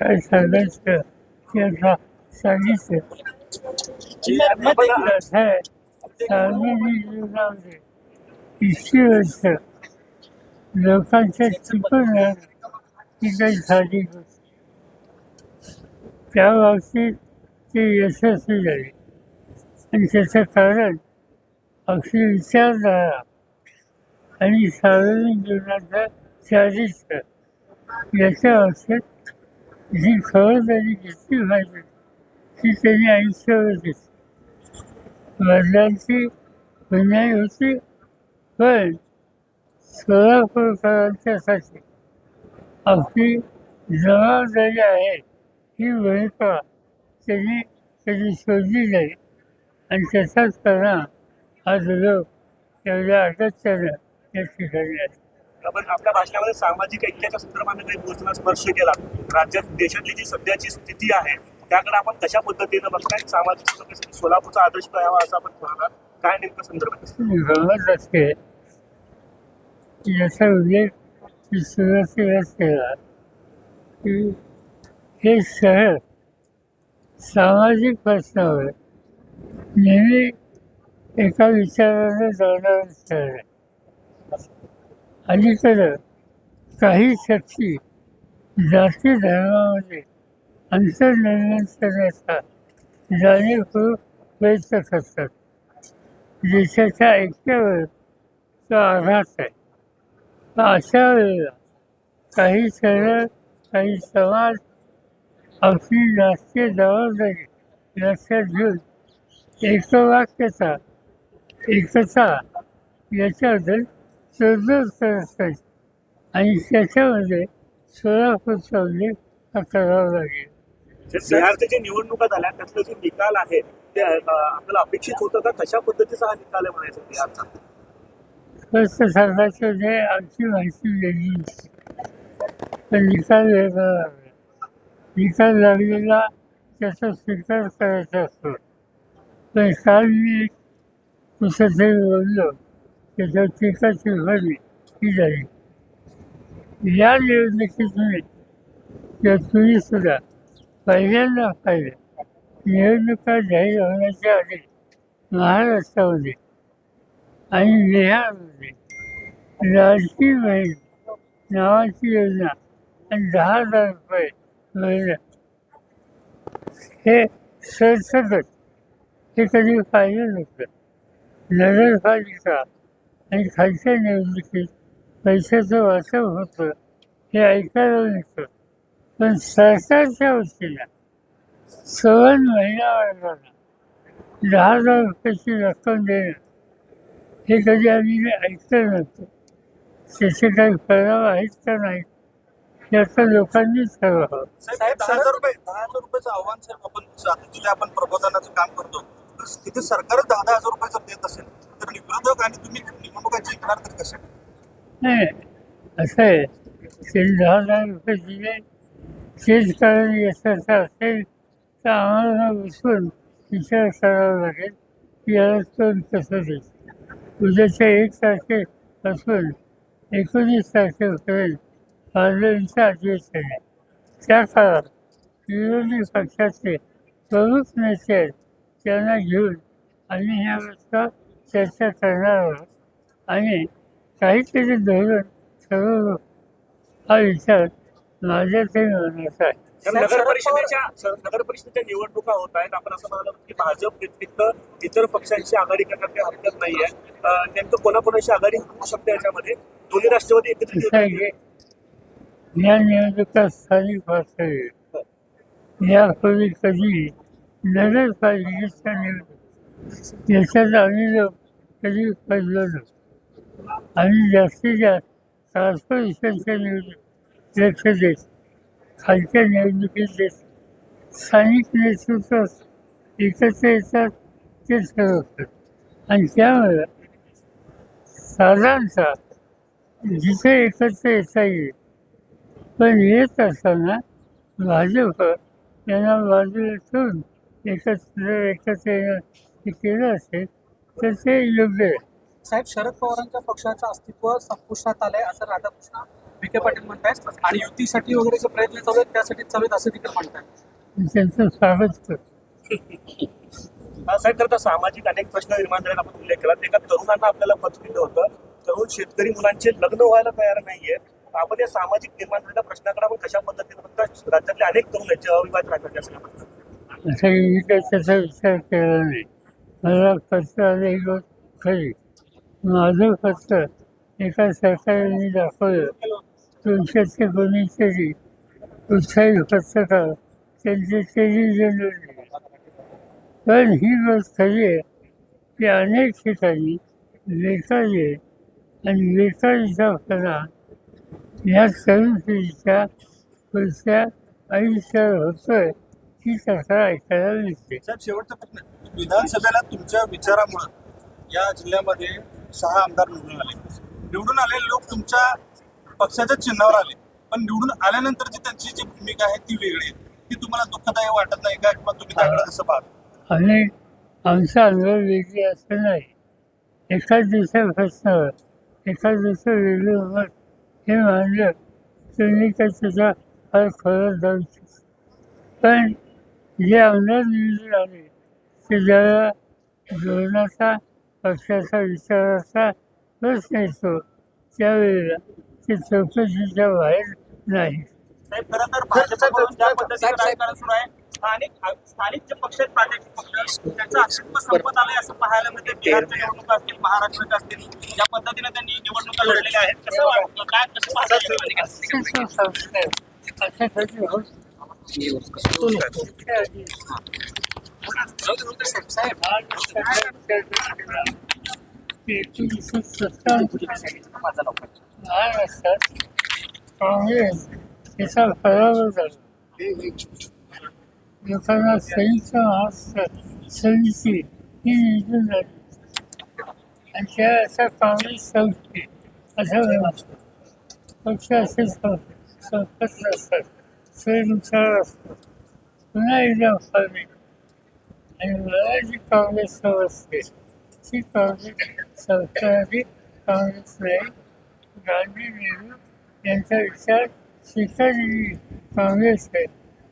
काय सांगायचं ते आता सांगितलं कसं आहे, सार्वजनिक जीवनामध्ये इतकी वर्ष लोकांच्या चुकून ही काही साधी गोष्ट त्या बाबतीत ते यशस्वी झाले आणि त्याचं कारण अगदी जी खबरदारी घेतली पाहिजे ती त्यांनी आयुष्यावर घेतली वडिलांची गुन्हाही होती पण सोलापूरकरांच्यासाठी आपली जबाबदारी आहे ही भूमिका त्यांनी कधी शोधली नाही आणि त्याचाच परिणाम आज लोक एवढ्या अटकच्यानं या ठिकाणी आहेत आपण आपल्या भाषणामध्ये सामाजिक ऐक्याच्या संदर्भाने काही गोष्टींना स्पर्श केला राज्यात देशातली जी सध्याची स्थिती आहे त्याकडे आपण कशा पद्धतीनं बघताय? सामाजिक सोलापूरचा आदर्श करावा असं आपण ठरवला काय नेमकं संदर्भ असते. याचा उल्लेख मी केला. की हे शहर सामाजिक प्रश्नावर नेहमी एका विचाराने जाणारं शहर आहे. अलीकडं काही शक्ती जाती धर्मामध्ये अंतर निर्माण करण्याचा जाणीवपूर्वक प्रयत्न करतात देशाच्या ऐक्यावर तो आघात आहे. अशा वेळेला काही सरळ काही समाज आपली राष्ट्रीय जबाबदारी लक्षात घेऊन एकवाक्यता एकता याच्याबद्दल करत आहेत आणि त्याच्यामध्ये सोलापूरचा उल्लेख हा करावा लागेल बिहारच्या जे निवडणुका झाल्या त्यातला जो निकाल आहे ते आपल्याला अपेक्षित होतं का? कशा पद्धतीचा हा निकाल आहे म्हणायचं बिहारचा? सांगायचं जे आमची माहिती वेगळी पण निकाल वेगळा लागला. निकाल लागलेला त्याचा स्वीकार करायचा असतो. पण काल मी कुठेतरी बोललो. त्याच्यावर ही झाली या निवडणुकीत सुद्धा पहिल्यांदा पाहिलं. निवडणुका जाहीर होण्याच्या आधी महाराष्ट्रामध्ये आणि बिहारमध्ये लाडकी बहीण नावाची योजना आणि दहा हजार रुपये महिना हे सरसकट हे कधी पाहिलं नव्हतं. नगरपालिका आणि खालच्या निवडणुकीत पैशाचं वाटप होतं हे ऐकायला मिळतं पण सरकारच्या वतीला सवन महिना वर्गाला दहा हजार रुपयाची रक्कम देणं हे कधी आम्ही ऐकलं नव्हतं. त्याचे काही परिणाम आहेत का नाही याचा लोकांनीच ठरवावं. साहेब दहा हजार रुपये दहा हजार रुपयाचं आव्हान साहेब आपण आपण प्रबोधनाचं काम करतो तर तिथे सरकारच दहा दहा हजार रुपयाचं देत असेल तर निवडणूक आणि तुम्ही निवडणुका जिंकणार तर कसे? नाही असं आहे. ते दहा हजार रुपये दिले. तेच कारण यशाचं असेल तर आम्हाला बसून विचार करावा लागेल. की याला तोंड कसं देईल? उद्याच्या एक तारखेपासून एकोणीस तारखेपर्यंत पार्लमेंटचं अधिवेशन आहे. त्या काळात विरोधी पक्षाचे प्रमुख नेते आहेत त्यांना घेऊन आम्ही ह्या चर्चा करणार आहोत. आणि काहीतरी धोरण ठरवलं. हा विचार माझ्या ते मनात आहे. कारण नगर परिषदेच्या नगर परिषदेच्या निवडणुका होत आहेत. आपण असं म्हणालो की भाजप व्यतिरिक्त इतर पक्षांची आघाडी करण्यात काही हरकत नाहीये. अं, नेमकं कोणाकोणाची आघाडी होऊ शकते याच्यामध्ये? दोन्ही राष्ट्रवादी एकत्रित आहे की या निवडणुका स्थानिक पातळीवर यापूर्वी कधी नगरपालिकेच्या निवडणूक याच्यात आम्ही कधी पडलो नव्हतो. आणि जास्तीत जास्त कॉर्पोरेशनच्या निवडणूक लक्ष देत खालच्या निवडणुकीत देत. स्थानिक नेतृत्व एकत्र येतात ते ठरवतात. आणि त्यामुळे साधारणतः जिथे एकत्र येता येईल पण येत असताना भाजप यांना बाजूला ठेवून एकत्र एकत्र येणं केलं असेल तर ते योग्य आहे. साहेब शरद पवारांच्या पक्षाचं अस्तित्व संपुष्टात आलंय असं राधाकृष्ण विखे पाटील म्हणतायत. आणि युतीसाठी वगैरे जे प्रयत्न चालू आहेत त्यासाठी चालू आहेत असं देखील म्हणतायत. त्यांचं स्वागत हा, साहेब तर सामाजिक अनेक प्रश्न निर्माण झाले आपण उल्लेख केला. एका तरुणांना आपल्याला पत्र दिलं होतं. तरुण शेतकरी मुलांचे लग्न व्हायला तयार नाहीये. आपण या सामाजिक निर्माण झालेल्या प्रश्नाकडे आपण कशा पद्धतीने बघता राज्यातले अनेक तरुण आहेत जे अविवाहित राहतात या सगळ्या प्रश्नात. असं मी काही त्याचा विचार केला नाही. मला आले ही खरी. माझं फक्त एका सरकारने दाखवलं तुमच्याचे कोणीतरी उत्साही पत्रकार त्यांचे तरी पण ही गोष्ट खरी आहे की अनेक ठिकाणी बेकारी आहे आणि बेकारीचा परिणाम ह्या तरुण पिढीच्या पुढच्या आयुष्यावर होतोय ही तक्रार ऐकायला मिळते साहेब शेवटचा प्रश्न विधानसभेला तुमच्या विचारामुळं या जिल्ह्यामध्ये सहा आमदार निवडून आले. निवडून आलेले लोक तुमच्या पक्षाच्या चिन्हावर आले. पण निवडून आल्यानंतर जी त्यांची जी भूमिका आहे ती वेगळी आहे. ती तुम्हाला दुःखदायी वाटत नाही का? किंवा तुम्ही त्याकडे कसं पाहता? आणि आमचा अनुभव वेगळी असं नाही. एका दिवसा प्रश्नावर एका दिवसा वेगळी मत हे मानलं तुम्ही काय त्याचा फार खरं जाऊ शकतो. पण जे आमदार निवडून आले ते ज्याला धोरणाचा पक्षाचा विचाराचा प्रश्न येतो. त्यावेळेला ते चौकशीच्या बाहेर नाही. स्थानिक स्थानिक जे पक्ष आहेत प्रादेशिक पक्ष त्यांचं अस्तित्व संपत आलंय असं पाहायला मिळते बिहारच्या निवडणुका असतील महाराष्ट्राच्या असतील ज्या पद्धतीने त्यांनी निवडणुका लढलेल्या आहेत कसं वाटतं काय कसं पाहता येईल? काँग्रेस याचा पराभव झाला लोकांना संयुक्त महाराष्ट्र समिती ही निवडून झाली आणि त्या असा काँग्रेस संस्थे असं म्हणतो पक्ष असे संपत नसतात सोयीनुसार असतो पुन्हा एकदा व्हावे आणि मला जी काँग्रेस समजते ती काँग्रेस संस्थानिक काँग्रेस नाही गांधी नेहरू यांचा विचार स्वीकारलेली काँग्रेस आहे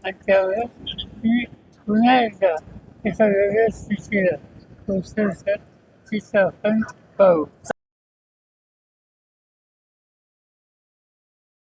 आणि त्यावेळेस ती पुन्हा एकदा एका वेगळ्या स्थितीला पोचण्याचं तिचं आपण पाहू